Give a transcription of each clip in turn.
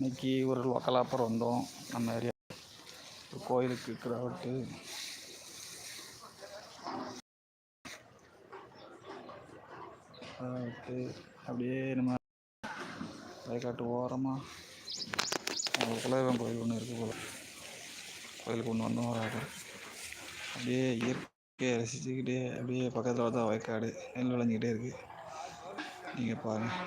இன்னைக்கு ஒரு local offer வந்தோம். நம்ம ஏரியா கோயிலுக்கு கிராவட்டு விட்டு அப்படியே நம்ம வயக்காட்டு ஓரமாக ஒரு குலதெய்வம் கோயில் ஒன்று இருக்குது போல. கோயிலுக்கு ஒன்று வந்தோம் ஒரு அப்படியே இயற்கையை ரசிச்சுக்கிட்டே அப்படியே பக்கத்தில் பார்த்தா வயக்காடு நெல் விளைஞ்சிக்கிட்டே இருக்குது நீங்கள் பாருங்கள்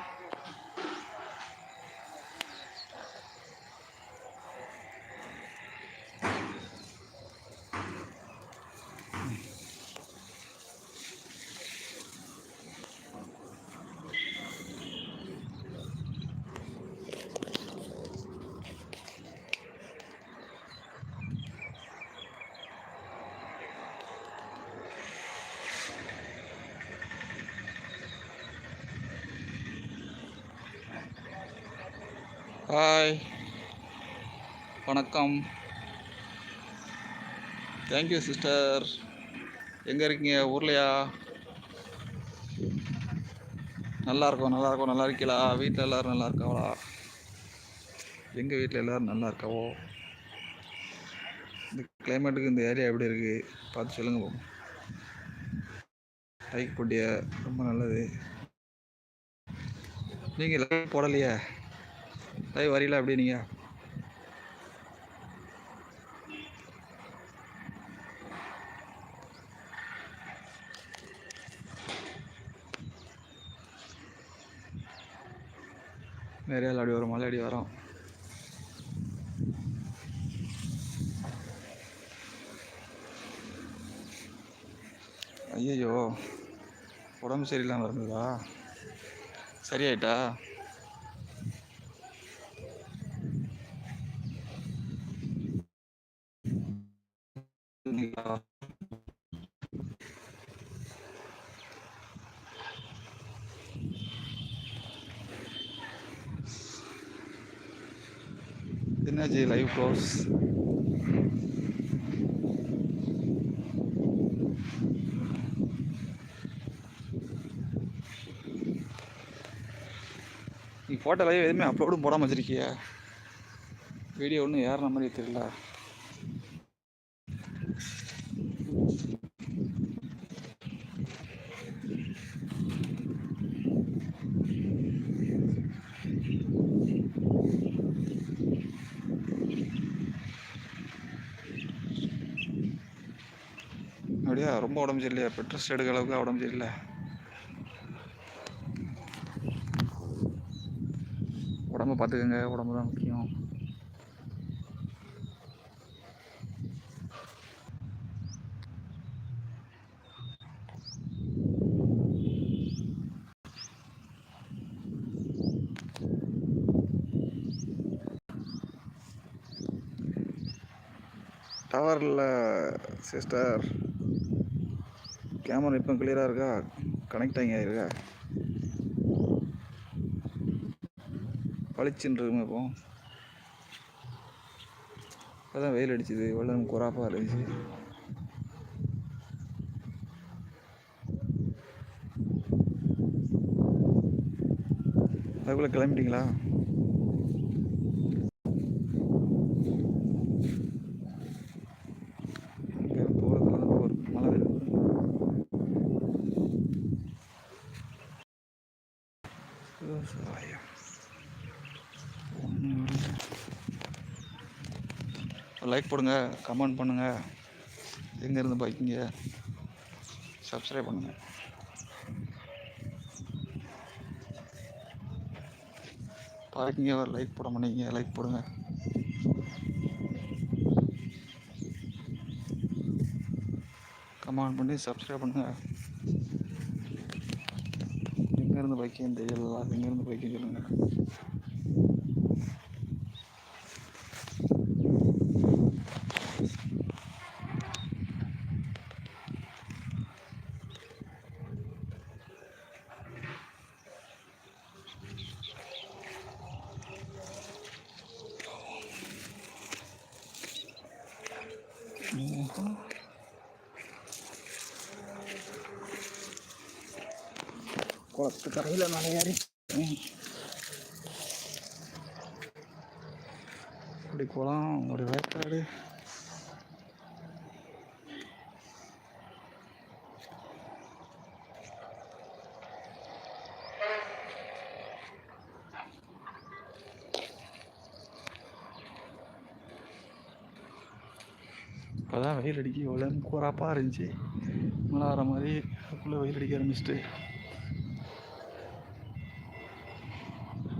ஹாய் வணக்கம். தேங்க்யூ சிஸ்டர் எங்கே இருக்கீங்க? ஊர்லையா? நல்லா இருக்கோம் நல்லா இருக்கோம். நல்லா இருக்கீங்களா? வீட்டில் எல்லோரும் நல்லா இருக்காவளா எங்கள் வீட்டில் எல்லோரும் நல்லா இருக்காவோ? இந்த கிளைமேட்டுக்கு இந்த ஏரியா எப்படி இருக்குது பார்த்து சொல்லுங்கள் போகும் லைக் போட்டிய? ரொம்ப நல்லது. நீங்கள் லைக் போடலையே? தயவு வரீங்களா எப்படி நீங்கள் நிறைய அடி வரும் மலை அடி வரும். ஐயோ உடம்பு சரியில்லாமல் இருந்ததா? சரியாயிட்டா? லைவ் க்ளோஸ் நீ ஃபோட்டோ லைவ் எதுவுமே அப்லோடும் போடாமல் வச்சிருக்கிய? வீடியோ ஒன்றும் ஏறின மாதிரி தெரியல அப்படியா ரொம்ப உடம்பு சரியில்லையா பெட்ரோல் எடுக்க அளவுக்கு உடம்பு சரியில்லை. உடம்பு பார்த்துக்கோங்க. உடம்பு தான் முக்கியம். டவரில் சிஸ்டர். கேமரா இப்போ கிளியராக இருக்கா? கனெக்ட் ஆகி இருக்கா? பளிச்சுன்னு இருக்குமே இப்போ. அதான் வெயில் அடிச்சுது. இவ்வளோ குறாப்பாக இருந்துச்சு. அதுக்குள்ளே கிளம்பிட்டீங்களா? லைக் போடுங்க கமெண்ட் பண்ணுங்கள் எங்கேருந்து பார்க்கிங்க சப்ஸ்கிரைப் பண்ணுங்கள் பார்க்கிங்க லைக் போட மாட்டீங்க லைக் போடுங்க. கமெண்ட் பண்ணி சப்ஸ்கிரைப் பண்ணுங்கள் எங்கேருந்து பைக்கின்னு தெரியல எங்கேருந்து பைக்கின்னு சொல்லுங்கள் குளத்து கரையில் நான் இப்படி அப்படி குளம் ஒரு வேட்டாடு இப்போ தான் வெயில் அடிக்க எவ்வளோன்னு கூறாப்பாக இருந்துச்சு. மழை வர மாதிரி அதுக்குள்ளே வெயில் அடிக்க ஆரம்பிச்சிட்டு.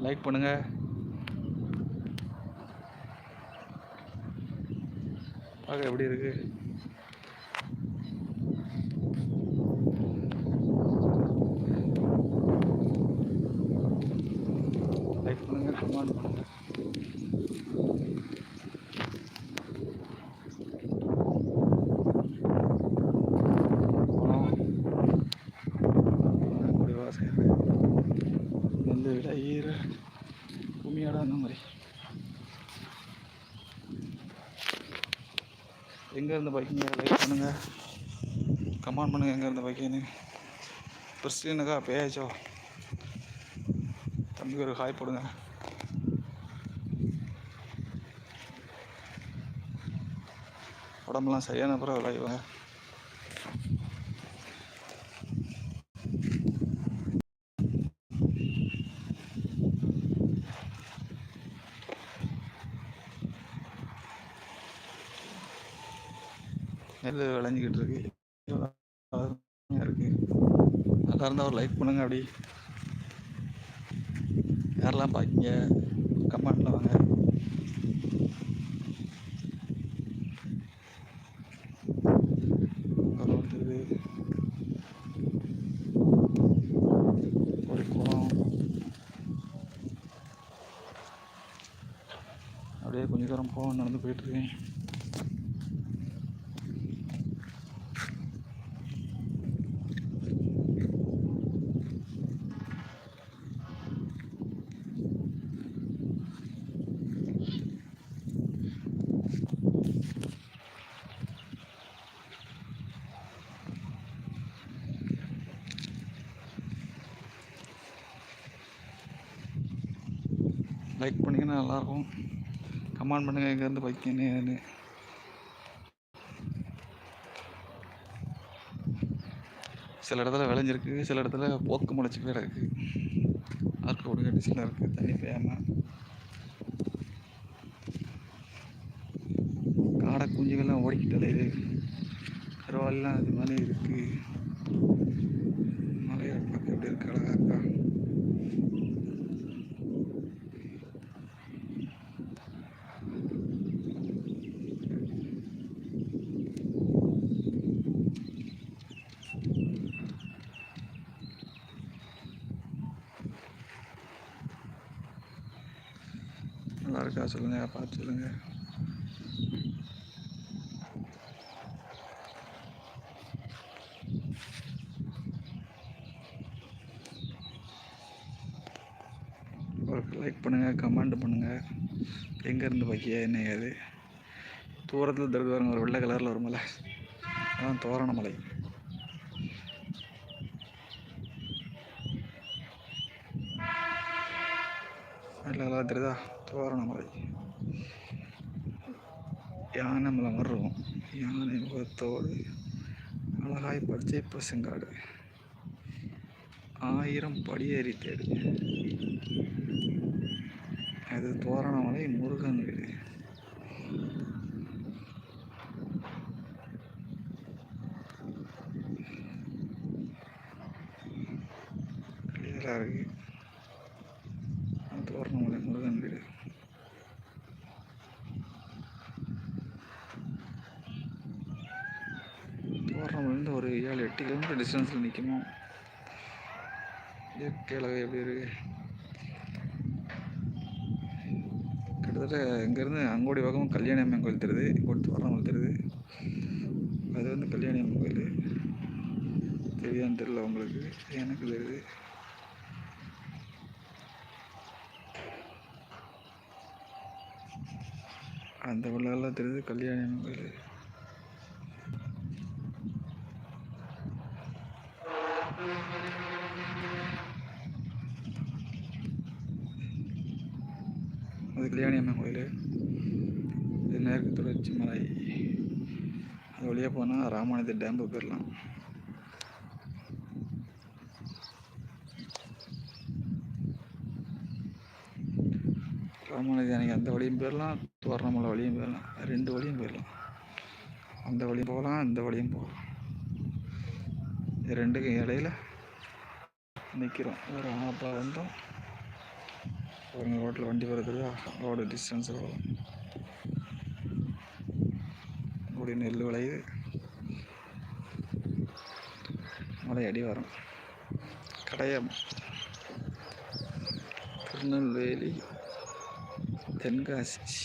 லைக் பண்ணுங்கள் பார்க்க எப்படி இருக்குது லைக் பண்ணுங்கள் கமெண்ட் பண்ணுங்கள் முடிவாக செய்கிறேன் நெல் விட ஈர பூமியோட அந்த மாதிரி எங்கே இருந்து பைக்கிங்க லைக் பண்ணுங்கள் கமெண்ட் பண்ணுங்கள் எங்கே இருந்து பைக்கின்னு கிறிஸ்டினுக்கா பேயாச்சோ தம்பிக்கு ஒரு ஹாய் போடுங்க. உடம்புலாம் சரியான பிறகு லைவாங்க நெல் இருக்கு. இருக்கு. நல்லா இருந்தால் ஒரு லைக் பண்ணுங்க அப்படி. யாரெல்லாம் பார்க்கீங்க கமெண்ட்டில் வாங்க. அப்படியே கொஞ்சம் தூரம் போக நடந்து போயிட்டுருக்கேன் லைக் பண்ணிங்கன்னா நல்லாயிருக்கும். கமெண்ட் பண்ணுங்கள் எங்கேருந்து பைக்கன்னு சில இடத்துல விளைஞ்சிருக்கு சில இடத்துல போக்கு முளைச்சி வேற இருக்குது ஆற்று ஓடு இருக்குது தண்ணி பெய்யாமல் காடை குஞ்சுகள்லாம் ஓடிக்கிட்டு அலையுது கருவாலாம் அது மாதிரி இருக்குது மலையை பார்க்க எப்படி இருக்கு அழகாக இருக்கா நல்லா இருக்கா பார்த்து சொல்லுங்கள் ஒரு லைக் பண்ணுங்கள் கமெண்ட் பண்ணுங்கள் எங்கேருந்து பாக்கியா என்ன ஏது? தூரத்தில் தெரிஞ்சு ஒரு வெள்ளை கலரில் ஒரு மலை. அதான் தோரண மலை வெள்ளை தெரியுதா? தோரண மலை. யானை மலை மாதிரி இருக்கும் யானை முகத்தோடு அழகாய் பச்சை பசுங்காடு. ஆயிரம் படியேறி தேடு. அது தோரணமலை முருகன் வீடு. இருக்கு தோரணமலை முருகன் வீடு தோரணமலேருந்து ஒரு ஏழு எட்டு கிலோமீட்டர் டிஸ்டன்ஸில் நிற்குமோ இயற்கை எப்படி இருக்கு? கிட்டத்தட்ட இங்கேருந்து அங்கோடி பக்கமும் கல்யாணி அம்மன் கோயில் தெரியுது. கொடுத்து வரவங்களுக்கு தெரியுது. அது வந்து கல்யாணி அம்மன் கோயில். தெரியான்னு தெரியல உங்களுக்கு. எனக்கு தெரியுது. அந்த உள்ளெல்லாம் தெரியுது கல்யாணி அம்மன் கோயில் கோயில் இது உச்சிமலை அது வழியாக போனால் ராமானதி டேம்பு போயிடலாம் ராமானதி அன்னைக்கு அந்த வழியும் போயிடலாம் தோரணமலை வழியும் போயிடலாம் ரெண்டு வழியும் போயிடலாம் அந்த வழியும் போகலாம் இந்த வழியும் போகலாம். ரெண்டுக்கும் இடையில நிற்கிறோம் ஒரு ஆப்பா வந்தோம். ஒரு ரோட்டில் வண்டி வருதுதா ரோடு டிஸ்டன்ஸ் வரும் கூடிய நெல் விளையுது. மலை அடிவாரம் கடையம். திருநெல்வேலி தென்காசி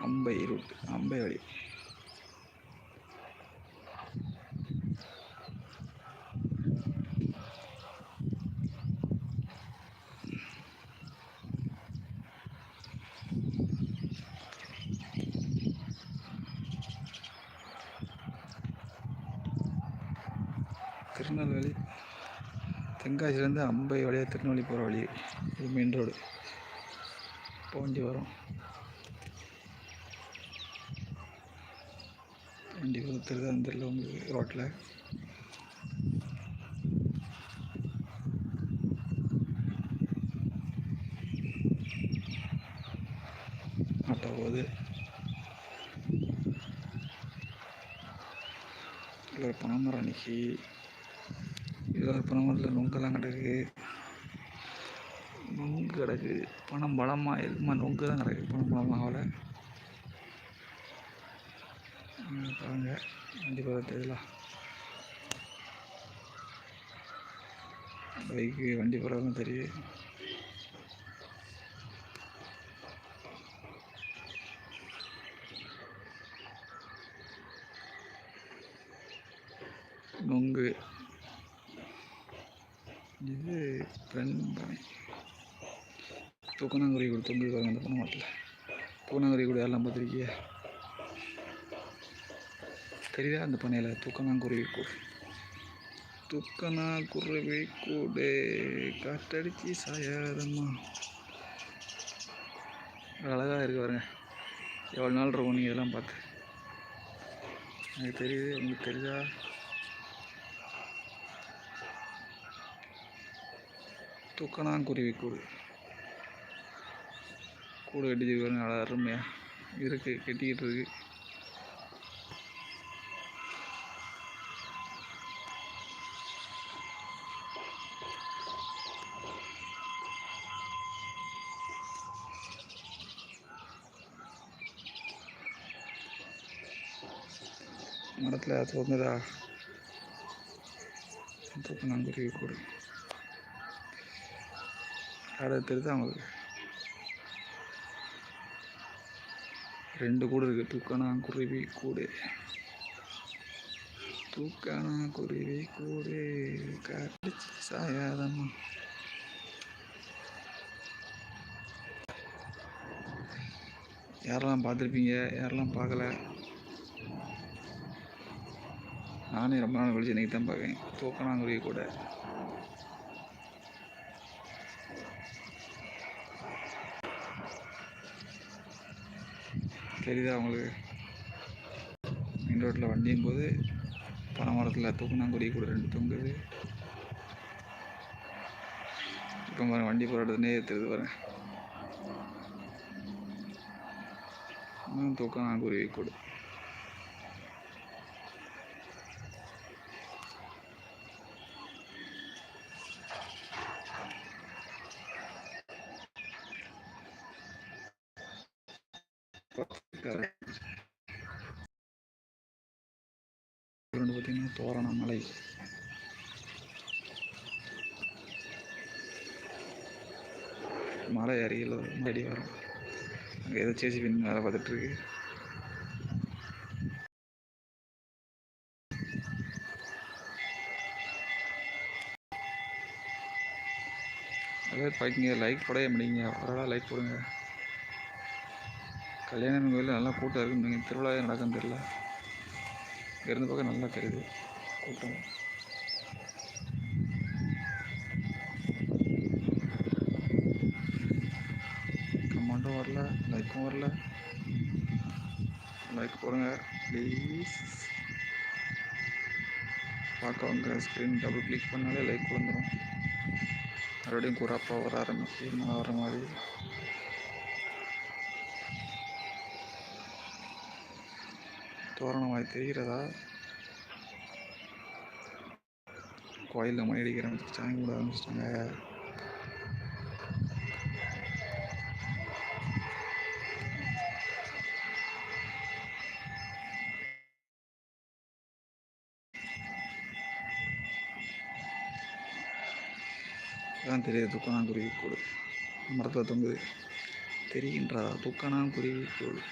அம்பை ரூட் அம்பை வழி. திருநெல்வேலி. தென்காசிலேருந்து அம்பை வழியாக திருநெல்வேலி போகிற வழி இது மெயின் ரோடு போண்டி வரும். வண்டி திருதான் தெரியல உங்களுக்கு ரோட்டில் ஆட்டோ போகுது. ஒரு பனைமரம் அன்னைக்கு இதில் பணம் நொங்கெல்லாம் கிடக்கு நொங்கு கிடக்கு. பணம் பலமாக எதுமா நொங்கு தான் கிடக்கு. பணம் பலமாக அவளை பாருங்க. வண்டி தெரியலாம் பைக்கு வண்டி போகிறதும் தெரியுது நொங்கு இது பெண்பனை தூக்கணாங்குருவி கூட தொங்கு அந்த பண்ண மாட்டில் தூக்கணாங்குருவி கூட எல்லாம் பார்த்துருக்கியா? தெரியுதா அந்த பண்ணையில்? தூக்கணாங்குருவி கூடு. துக்கனா குருவி கூடு. காற்றடிச்சு சாயாதம்மா. அழகாக இருக்கு பாருங்க. எவ்வளோ நாள் இருக்கும் நீங்கள் இதெல்லாம் பார்த்து. எனக்கு தெரியுது உங்களுக்கு தெரியுதா தூக்கணாங்குருவி கூடு. கூடு கட்டிச்சிருக்காங்க நல்லா அருமையாக இருக்குது கட்டிக்கிட்டு இருக்கு. மரத்தில் தோங்குதா தூக்கணாங்குருவி கூட அடுத்து தெரியுது அவங்களுக்கு ரெண்டு கூடு இருக்குது தூக்கணா குருவி கூடு. தூக்கணா குருவி கூடு. கடிச்சு சாயாதம்மா யாரெல்லாம் பார்த்துருப்பீங்க? யாரெல்லாம் பார்க்கல? நானே ரொம்ப நாள் கழிச்சு இன்றைக்கி தான் பார்க்கேன் தூக்கணாங்குருவி கூட. தெரியுதா உங்களுக்கு? மெயின் ரோட்டில் வண்டியும் போது பனை மரத்தில் தூக்குனாங்குடி கூட ரெண்டு தொங்குது. இப்போ பாருங்க வண்டி போராட்டத்துலேயே இடத்துனே தெரியுது பாருங்க. தூக்கணாங்குருவி கூட. வந்து பார்த்தீங்கன்னா தோரணமலை. மலை அருகில் ஒரு அடி வரும். அங்கே ஏதோ சேசி பின் வேலை பார்த்துட்ருக்கு அதே பார்க்கிங்க லைக் போடவே முடியுங்க பரவாயில்ல லைக் போடுங்க. கல்யாணம் கோயிலில் நல்லா கூட்டம் நீங்கள் திருவிழா நடக்க தெரியல. இருந்து பார்க்க நல்லா தெரியுது. கூட்டம் கமெண்டும் வரல. லைக்கும் வரல. லைக் போடுங்க. ப்ளீஸ் பார்க்கவங்க ஸ்க்ரீன் டபுள் கிளிக் பண்ணாலே லைக் வந்துடும் மறுபடியும் குறப்பாக வர ஆரம்பிச்சு நான் வர மாதிரி. தோரணமாய் தெரிகிறதா? கோயிலில் மணி அடிக்க ஆரம்பிச்சு சாமி கூட ஆரம்பிச்சிட்டாங்க. தான் தெரியுது துக்கானாங்குருவி கூடு. மரத்தில் தொங்குது தெரிகின்றதா? துக்கானாங்குருவி கூடு.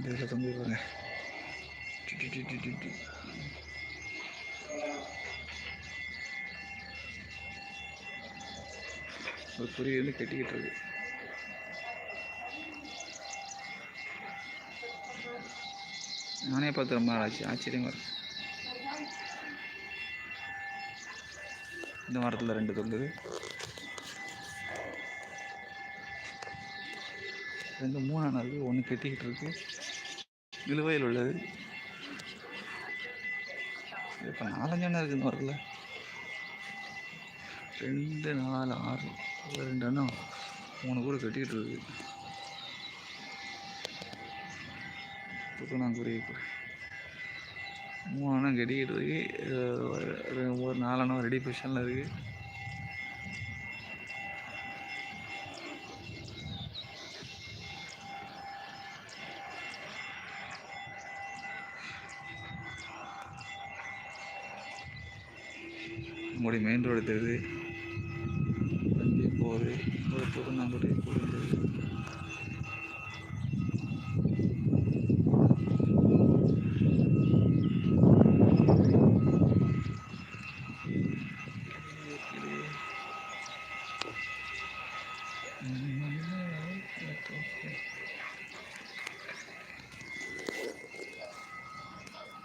இந்த இதில் தொங்குது பாருங்க டி, டி, டி, டி, டி, டி. ஒரு குருவி வந்து கட்டிக்கிட்டு இருக்கு நானே பார்த்து ரொம்ப நாள் ஆச்சு ஆச்சரியமாக இருக்கு இந்த மரத்தில் ரெண்டு தொங்குது ரெண்டு மூணான இருக்கு ஒன்று கட்டிக்கிட்டு இருக்கு நிலுவையில் உள்ளது. இப்போ நாலஞ்சு எண்ணம் இருக்குது இந்த மரத்தில் ரெண்டு நாலு ஆறு ரெண்டு எண்ணம் மூணு கூட கட்டிக்கிட்டு இருக்குது தூக்கணாங்குருவி கூட மூணு எண்ணம் கட்டிக்கிட்டு இருக்கு. ஒரு- நாலு நாலெண்ணம் ரெடி பொசிஷனில் இருக்குது முடி மெயின் ரோடு தெரியுது வண்டி போகுது ஒரு தூக்கணாங்குருவி கூட தெரியுது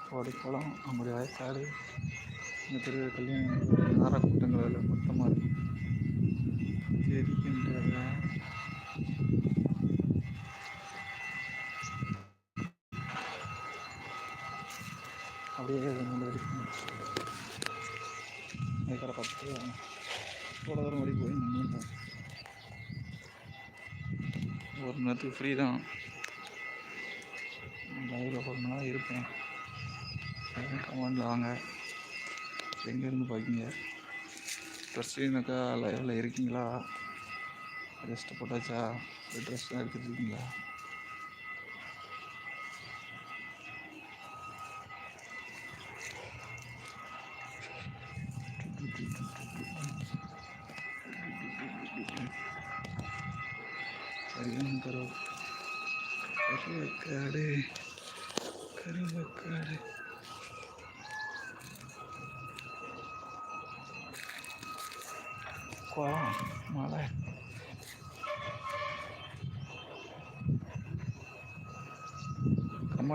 கோடிக்குளம் நம்முடைய வயசாடு இந்த பெரிய கல்யாணம் நாரா கூட்டங்கள் அதில் மொத்தமாக இருக்கும் தெரிகின்றதா அப்படியே நல்லா இருக்கும் ஏக்கரை இவ்வளோ தூரம் வழி போய் நின்று ஒரு மணி நேரத்துக்கு ஃப்ரீ தான். லைவில் ஒரு மணி நேரம் இருப்பேன். கமெண்டில் வாங்க. எங்கேருந்து பார்க்கீங்க ட்ரெஸ்ஸுனாக்கா லைவில் இருக்கீங்களா? ரெஸ்ட்டு போட்டாச்சா? ட்ரெஸ்லாம் எடுத்துட்டு இருக்கீங்களா?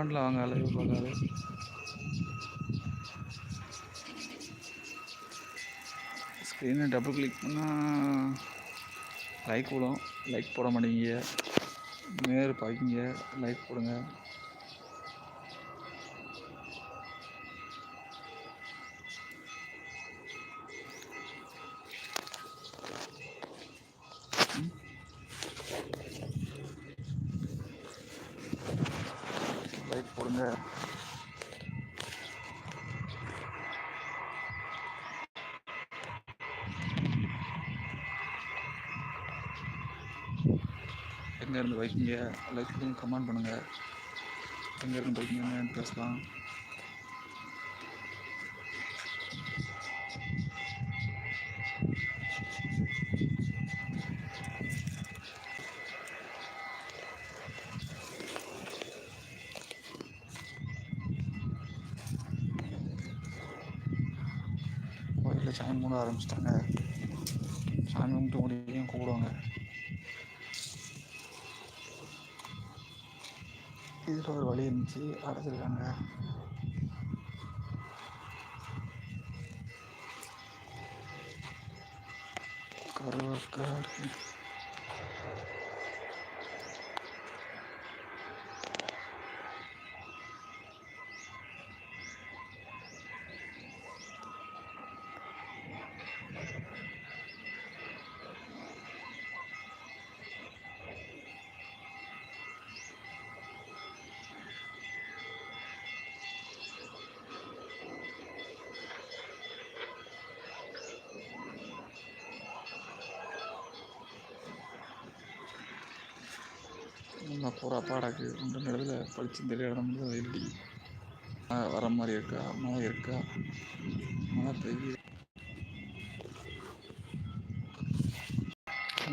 கமெண்டில் வாங்க அளவு பார்க்காது ஸ்க்ரீனை டபுள் கிளிக் பண்ணால் லைக் விடும் லைக் போட மாட்டேங்க. நேர் பார்க்கிங்க லைக் போடுங்க. எங்கேருந்து வைக்கீங்க. லைக் பண்ணுங்க. கமெண்ட் பண்ணுங்கள் எங்கேருந்து வைக்கீங்கன்னு பேசலாம். கோயிலில் சாமி கும்பிட ஆரம்பிச்சிட்டாங்க. சாமி கும்பிட்டு முடியும் கூப்பிடுவாங்க. இதில் ஒரு வழி இருந்துச்சு. அடைச்சிருக்காங்க கருவக்காடு நல்லா புறாப்பாடாக்கு ரெண்டு இடத்துல பளிச்சு தெரிய இடம் வந்து வெயில் மழை வர மாதிரி இருக்கா? மழை இருக்கா? மழை பெய்யுது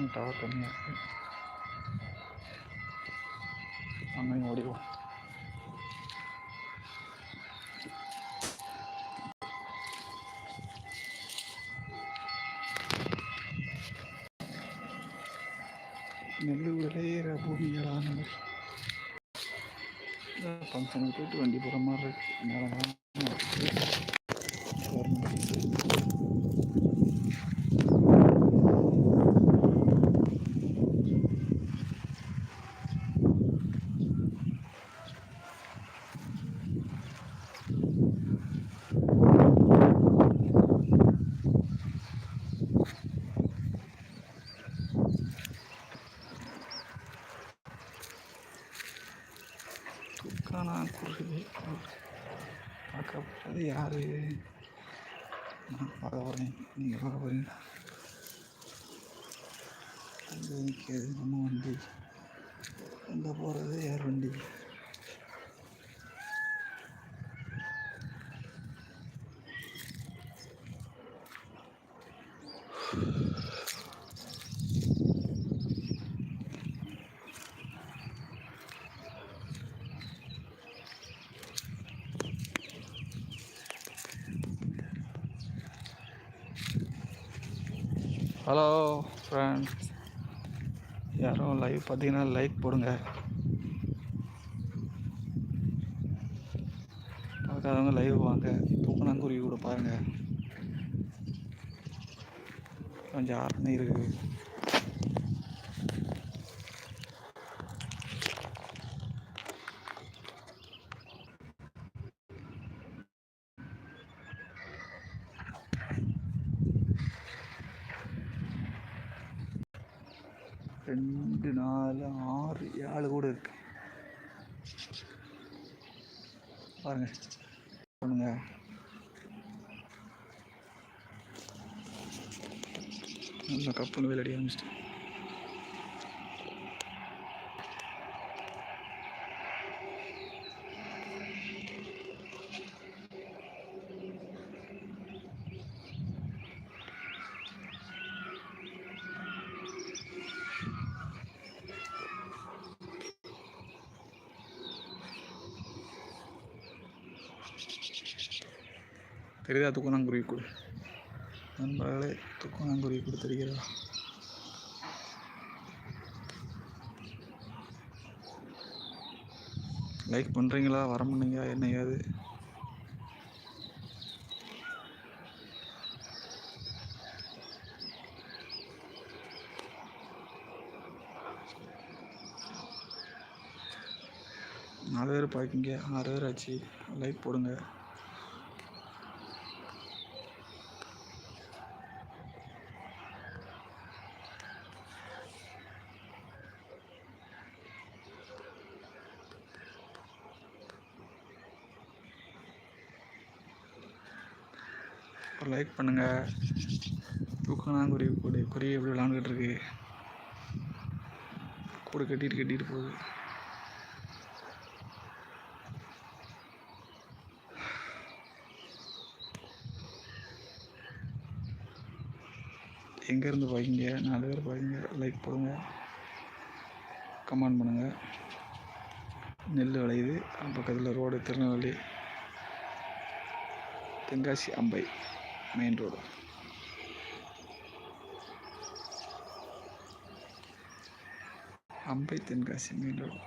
டவர் கம்மியாக இருக்கு. அங்கேயும் ஓடிவோம் நெல் விளையிற பூமிகளான ஃபங்க்ஷனுக்கு போயிட்டு வண்டி போகிற மாதிரி இருக்கு நேரம் துக்கானா குருவி பார்க்க போகிறது யார் நான் பார்க்க போகிறேன் நீங்கள் பார்க்க போகிறீங்களா அங்கே நிற்கிறது நம்ம வண்டி அங்கே போகிறது யார் வண்டி ஹலோ ஃப்ரெண்ட்ஸ் யாரும் லைவ் பார்த்தீங்கன்னா லைக் போடுங்க. பார்க்காதவங்க லைவ் வாங்க. தூக்கணாங்குருவி கூட பாருங்கள் கொஞ்சம் ஆரணி இருக்குது ரெண்டு நாலு ஆறு ஏழு கூட இருக்கு. பாருங்க. பண்ணுங்க நல்லா கப்புன்னு விளையாடி ஆரம்பிச்சிட்டேன் தெரியுதா துக்குனாங்குருவி கூட. நண்பர்களே துக்குனாங்குருவி கூட தெரிகிறதா? லைக் பண்ணுறீங்களா வர முடியுங்க என்ன ஏது நாலு பேர் பார்க்கிங்க ஆறு பேர் ஆச்சு. லைக் போடுங்க லைக் பண்ணுங்கள் தூக்கணாங்குருவி கூடு குருவி எப்படி விளாண்டுக்கிட்டு இருக்கு. கூட கட்டிட்டு கட்டிட்டு போகுது. எங்கேருந்து பார்க்கிங்க நாலு பேர் பார்க்கிங்க லைக் போடுங்க. கமெண்ட் பண்ணுங்கள் நெல் விளையுது. பக்கத்தில் ரோடு திருநெல்வேலி. தென்காசி அம்பை. மெயின் ரோடு அம்பை தென்காசி மெயின் ரோடு